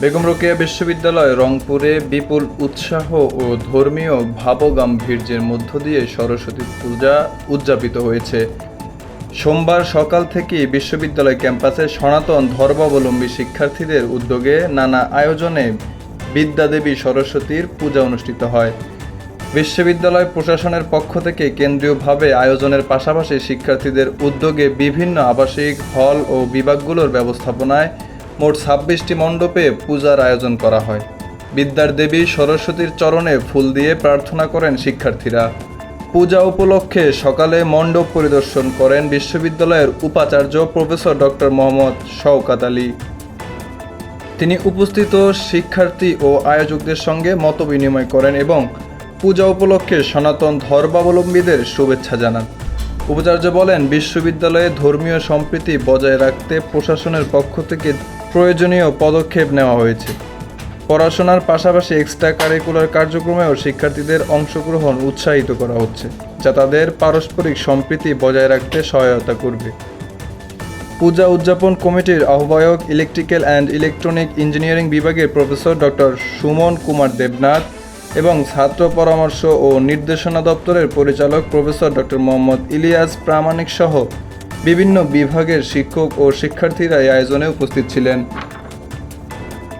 বেগম রোকেয়া বিশ্ববিদ্যালয় রংপুরে বিপুল উৎসাহ ও ধর্মীয় ভাবগাম্ভীর্যের মধ্য দিয়ে সরস্বতী পূজা উদযাপিত হয়েছে। সোমবার সকাল থেকে বিশ্ববিদ্যালয় ক্যাম্পাসে সনাতন ধর্মাবলম্বী শিক্ষার্থীদের উদ্যোগে নানা আয়োজনে বিদ্যাদেবী সরস্বতীর পূজা অনুষ্ঠিত হয়। বিশ্ববিদ্যালয় প্রশাসনের পক্ষ থেকে কেন্দ্রীয়ভাবে আয়োজনের পাশাপাশি শিক্ষার্থীদের উদ্যোগে বিভিন্ন আবাসিক, হল ও বিভাগগুলোর ব্যবস্থাপনায় মোট ছাব্বিশটি মণ্ডপে পূজার আয়োজন করা হয়। বিদ্যার দেবী সরস্বতীর চরণে ফুল দিয়ে প্রার্থনা করেন শিক্ষার্থীরা। পূজা উপলক্ষে সকালে মণ্ডপ পরিদর্শন করেন বিশ্ববিদ্যালয়ের উপাচার্য প্রফেসর ডক্টর মোহাম্মদ শওকাত আলী। তিনি উপস্থিত শিক্ষার্থী ও আয়োজকদের সঙ্গে মত বিনিময় করেন এবং পূজা উপলক্ষে সনাতন ধর্মাবলম্বীদের শুভেচ্ছা জানান। উপাচার্য বলেন, বিশ্ববিদ্যালয়ে ধর্মীয় সম্প্রীতি বজায় রাখতে প্রশাসনের পক্ষ থেকে প্রয়োজনীয় পদক্ষেপ নেওয়া হয়েছে। পড়াশোনার পাশাপাশি এক্সট্রা কারিকুলার কার্যক্রমেও শিক্ষার্থীদের অংশগ্রহণ উৎসাহিত করা হচ্ছে, যা তাদের পারস্পরিক সম্প্রীতি বজায় রাখতে সহায়তা করবে। পূজা উদযাপন কমিটির আহ্বায়ক ইলেকট্রিক্যাল অ্যান্ড ইলেকট্রনিক ইঞ্জিনিয়ারিং বিভাগের প্রফেসর ডক্টর সুমন কুমার দেবনাথ এবং ছাত্র পরামর্শ ও নির্দেশনা দপ্তরের পরিচালক প্রফেসর ডক্টর মোহাম্মদ ইলিয়াস প্রামাণিক সহ বিভিন্ন বিভাগের শিক্ষক ও শিক্ষার্থীরা এই আয়োজনে উপস্থিত ছিলেন।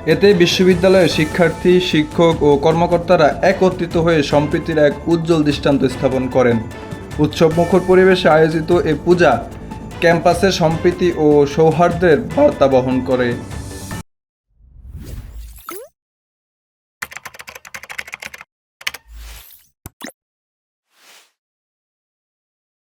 এতে বিশ্ববিদ্যালয়ের শিক্ষার্থী, শিক্ষক ও কর্মকর্তারা একত্রিত হয়ে সম্প্রীতির এক উজ্জ্বল দৃষ্টান্ত স্থাপন করেন। উৎসব মুখর পরিবেশে আয়োজিত এ পূজা ক্যাম্পাসে সম্প্রীতি ও সৌহার্দ্যের বার্তা বহন করে।